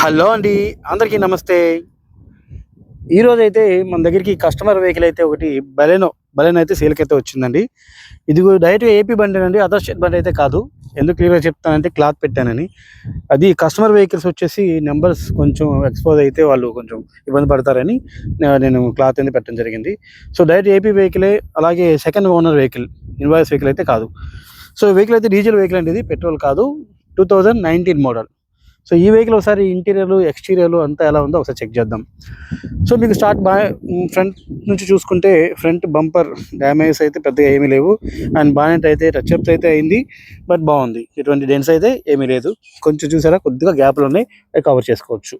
Hello అండి అందరికీ నమస్తే. ఈరోజు అయితే మన దగ్గరికి కస్టమర్ వెహికల్ అయితే ఒకటి బలెనో బలెనో అయితే సేల్కి అయితే వచ్చిందండి ఇది డైరెక్ట్గా ఏపీ బండి అండి అదర్ స్టేట్ బండి అయితే కాదు. ఎందుకు క్లియర్గా చెప్తానంటే క్లాత్ పెట్టానని. అది కస్టమర్ వెహికల్స్ వచ్చేసి నెంబర్స్ కొంచెం ఎక్స్పోజ్ అయితే వాళ్ళు కొంచెం ఇబ్బంది పడతారని నేను క్లాత్ అనేది పెట్టడం జరిగింది. సో డైరెక్ట్ ఏపీ వెహికలే అలాగే second owner vehicle invoice vehicle అయితే కాదు. సో వెహికల్ అయితే డీజిల్ వెహికల్ అండి ఇది పెట్రోల్ కాదు. Two thousand nineteen model. So ఈ వెహికల్ ఒకసారి ఇంటీరియర్లు ఎక్స్టీరియర్లు అంతా ఎలా ఉందో ఒకసారి చెక్ చేద్దాం. సో మీకు స్టార్ట్ బా ఫ్రంట్ నుంచి చూసుకుంటే ఫ్రంట్ బంపర్ డ్యామేజ్ అయితే పెద్దగా ఏమీ లేవు. అండ్ బానెట్ అయితే టచ్అప్స్ అయితే అయింది. బట్ బాగుంది. ఎటువంటి డెన్స్ అయితే ఏమీ లేదు. కొంచెం చూసారా? కొద్దిగా గ్యాప్లు ఉన్నాయి. కవర్ చేసుకోవచ్చు.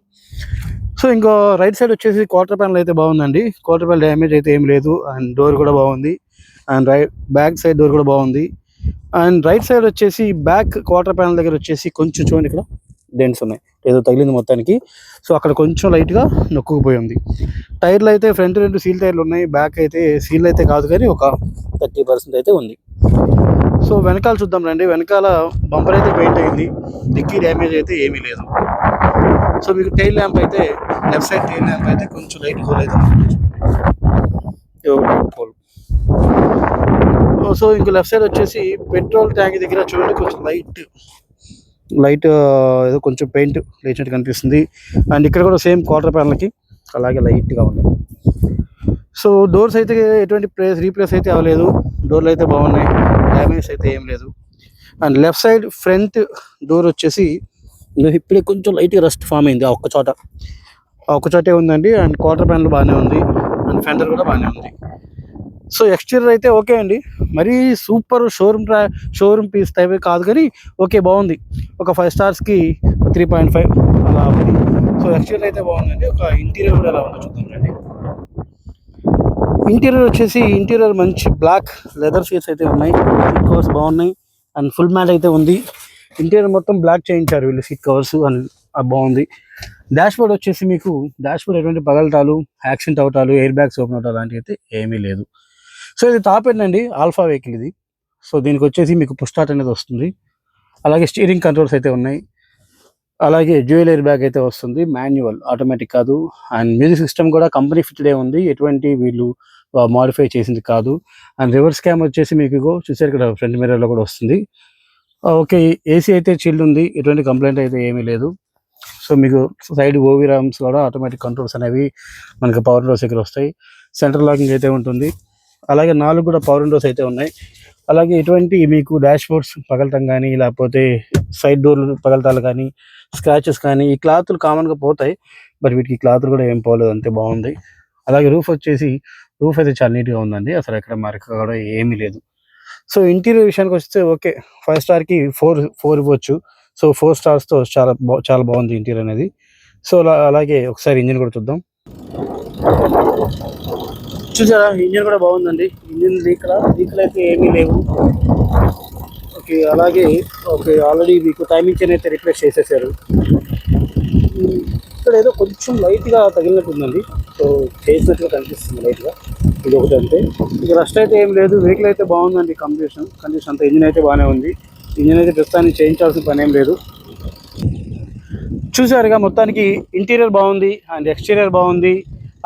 సో ఇంకో రైట్ సైడ్ వచ్చేసి క్వార్టర్ ప్యానల్ అయితే బాగుందండి. క్వార్టర్ ప్యానల్ డ్యామేజ్ అయితే ఏమి లేదు. అండ్ డోర్ కూడా బాగుంది. And right back side door కూడా బాగుంది. అండ్ రైట్ సైడ్ వచ్చేసి బ్యాక్ క్వార్టర్ ప్యానల్ దగ్గర వచ్చేసి కొంచెం చూడండి ఇక్కడ. డెంట్స్ ఉన్నాయి. ఏదో తగిలింది మొత్తానికి. సో అక్కడ కొంచెం లైట్గా నొక్కుకుపోయి ఉంది. టైర్లు అయితే ఫ్రంట్ రెండు సీల్ టైర్లు ఉన్నాయి. బ్యాక్ అయితే సీల్ అయితే కాదు కానీ ఒక థర్టీ పర్సెంట్ అయితే ఉంది. సో వెనకాల చూద్దాం రండి. వెనకాల బంపర్ అయితే పెయింట్ అయింది. డిక్కీ డ్యామేజ్ అయితే ఏమీ లేదు. సో మీకు టైల్ ల్యాంప్ అయితే లెఫ్ట్ సైడ్ టైల్ ల్యాంప్ అయితే కొంచెం లైట్ హోల్ అయితే హోల్ సో ఇంకో లెఫ్ట్ సైడ్ వచ్చేసి పెట్రోల్ ట్యాంక్ దగ్గర చూడండి. కొంచెం లైట్ లైట్ ఏదో కొంచెం పెయింట్ లేచినట్టు కనిపిస్తుంది. అండ్ ఇక్కడ కూడా సేమ్ క్వార్టర్ ప్యానల్కి అలాగే లైట్గా ఉంది. సో డోర్స్ అయితే ఎటువంటి ప్లేస్ రీప్లేస్ అయితే అవ్వలేదు. డోర్లు అయితే బాగున్నాయి. డ్యామేజ్ అయితే ఏం లేదు. And left side front door వచ్చేసి ఇప్పుడే కొంచెం లైట్గా రస్ట్ ఫామ్ అయింది ఆ ఒక్క చోట. ఆ ఒక్క చోటే ఉందండి. అండ్ క్వార్టర్ ప్యానల్ బాగానే ఉంది. అండ్ ఫెండర్ కూడా బాగానే ఉంది. సో ఎక్స్టీరియర్ అయితే ఓకే అండి. మరీ సూపర్ షోరూమ్ ట్రా షోరూమ్ పీస్ టైప్ కాదు కానీ ఓకే బాగుంది. ఒక ఫైవ్ స్టార్స్కి త్రీ పాయింట్ ఫైవ్ అలా ఉంది. సో ఎక్స్టీరియర్ అయితే బాగుందండి. ఒక ఇంటీరియర్ కూడా ఎలా ఉందో చూద్దాం రండి. ఇంటీరియర్ వచ్చేసి ఇంటీరియర్ మంచి బ్లాక్ లెదర్ సీట్స్ అయితే ఉన్నాయి. సీట్ కవర్స్ బాగున్నాయి. అండ్ ఫుల్ మ్యాట్ అయితే ఉంది. ఇంటీరియర్ మొత్తం బ్లాక్ చేయించారు వీళ్ళు సీట్ కవర్స్ అండ్ బాగుంది. డాష్ బోర్డ్ వచ్చేసి మీకు డాష్ బోర్డ్ ఎటువంటి పగలటాలు యాక్సిడెంట్ అవటాలు ఎయిర్ బ్యాగ్స్ ఓపెన్ అవటాలు అలాంటివి అయితే ఏమీ లేదు. సో ఇది టాప్ ఎండ్ అండి ఆల్ఫా వెహికల్ ఇది. సో దీనికి వచ్చేసి మీకు పుష్టాట్ అనేది వస్తుంది. అలాగే స్టీరింగ్ కంట్రోల్స్ అయితే ఉన్నాయి. అలాగే జ్యువెల్ ఎయిర్ బ్యాగ్ అయితే వస్తుంది. మాన్యువల్ ఆటోమేటిక్ కాదు. అండ్ మ్యూజిక్ సిస్టమ్ కూడా కంపెనీ ఫిట్డే ఉంది. ఎటువంటి వీళ్ళు మాడిఫై చేసింది కాదు. అండ్ రివర్స్ క్యామ్ వచ్చేసి మీకు చూసారు ఇక్కడ ఫ్రంట్ మిర్రర్లో కూడా వస్తుంది. ఓకే ఏసీ అయితే చిల్డ్ ఉంది. ఎటువంటి కంప్లైంట్ అయితే ఏమీ లేదు. సో మీకు సైడ్ ఓవీ రామ్స్ కూడా ఆటోమేటిక్ కంట్రోల్స్ అనేవి మనకి పవర్ డోర్స్ దగ్గర వస్తాయి. సెంటర్ లాకింగ్ అయితే ఉంటుంది. అలాగే నాలుగు కూడా పవర్ విండోస్ అయితే ఉన్నాయి. అలాగే ఎటువంటి మీకు డాష్ బోర్డ్స్ పగలటం కానీ లేకపోతే సైడ్ డోర్లు పగలటాలు కానీ స్క్రాచెస్ కానీ ఈ క్లాత్లు కామన్గా పోతాయి. బట్ వీటికి క్లాత్లు కూడా ఏం పోలేదు అంతే బాగుంది. అలాగే రూఫ్ వచ్చేసి రూఫ్ అయితే చాలా నీట్గా ఉందండి. అసలు ఎక్కడ మరక కూడా ఏమీ లేదు. సో ఇంటీరియర్ విషయానికి వస్తే ఓకే ఫైవ్ స్టార్కి ఫోర్ ఫోర్ ఇవ్వచ్చు. సో ఫోర్ స్టార్స్తో చాలా బా చాలా బాగుంది ఇంటీరియర్ అనేది. సో అలా- అలాగే ఒకసారి ఇంజిన్ కూడా చూద్దాం. చూసారా? ఇంజిన్ కూడా బాగుందండి. ఇంజిన్ లీక్ లీక్లు అయితే ఏమీ లేవు. ఓకే అలాగే ఓకే ఆల్రెడీ మీకు టైమింగ్ చైన్ అయితే రిప్లేస్ చేసేసారు. ఇక్కడ ఏదో కొంచెం లైట్గా తగిలినట్టు ఉందండి. సో చేసినట్టుగా కనిపిస్తుంది లైట్గా ఇది ఒకటి అంతే. ఇక రస్ట్ అయితే ఏం లేదు. వెహికల్ అయితే బాగుందండి కండిషన్ కండిషన్ అంతా ఇంజిన్ అయితే బాగానే ఉంది. ఇంజిన్ అయితే ప్రస్తుతానికి చేయించాల్సిన పని ఏం లేదు. చూసారుగా మొత్తానికి ఇంటీరియర్ బాగుంది అండ్ ఎక్స్టీరియర్ బాగుంది.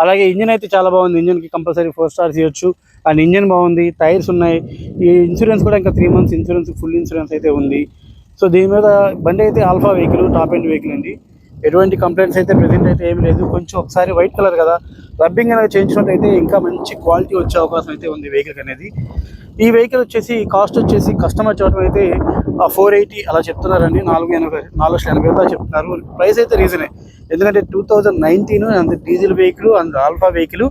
అలాగే ఇంజిన్ అయితే చాలా బాగుంది. ఇంజిన్కి కంపల్సరీ ఫోర్ స్టార్స్ ఇవ్వచ్చు. అండ్ ఇంజిన్ బాగుంది. టైర్స్ ఉన్నాయి. ఈ ఇన్సూరెన్స్ కూడా ఇంకా three months insurance full insurance అయితే ఉంది. సో దీని మీద బండి అయితే alpha vehicle top end vehicle అండి. ఎటువంటి కంప్లైంట్స్ అయితే ప్రజెంట్ అయితే ఏమి లేదు. కొంచెం ఒకసారి వైట్ కలర్ కదా. రబ్బింగ్ అనేది చేయించినట్టయితే ఇంకా మంచి క్వాలిటీ వచ్చే అవకాశం అయితే ఉంది వెహికల్ అనేది. ఈ వెహికల్ వచ్చేసి కాస్ట్ వచ్చేసి కస్టమర్ చూడటం అయితే ఫోర్ ఎయిటీ అలా చెప్తున్నారండి. నాలుగు ఎనభై నాలుగు లక్షల ఎనభై వేలు చెప్తున్నారు. ప్రైస్ అయితే రీజనే. ఎందుకంటే two thousand nineteen and diesel vehicle and alpha vehicle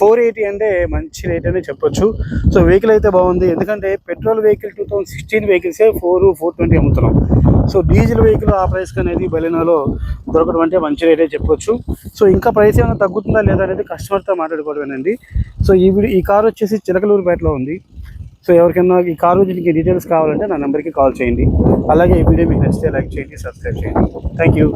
four eighty అంటే మంచి రేట్ అనే చెప్పొచ్చు. సో వెహికల్ అయితే బాగుంది. ఎందుకంటే petrol vehicle two thousand sixteen వెహికల్సే four four twenty అమ్ముతున్నాం. సో డీజిల్ వెహికల్ ఆ ప్రైస్కి అనేది బలినాలో దొరకడం అంటే మంచి రేటే చెప్పొచ్చు. సో ఇంకా ప్రైస్ ఏమైనా తగ్గుతుందా లేదా అనేది కస్టమర్తో మాట్లాడుకోవడమేనండి. సో ఈ ఈ కార్ వచ్చేసి చిలకలూరుపేటలో ఉంది. సో ఎవరికైనా ఈ కార్ గురించి డీటెయిల్స్ కావాలంటే నా నెంబర్కి కాల్ చేయండి. అలాగే ఈ వీడియో మీకు నచ్చితే లైక్ చేయండి సబ్స్క్రైబ్ చేయండి. Thank you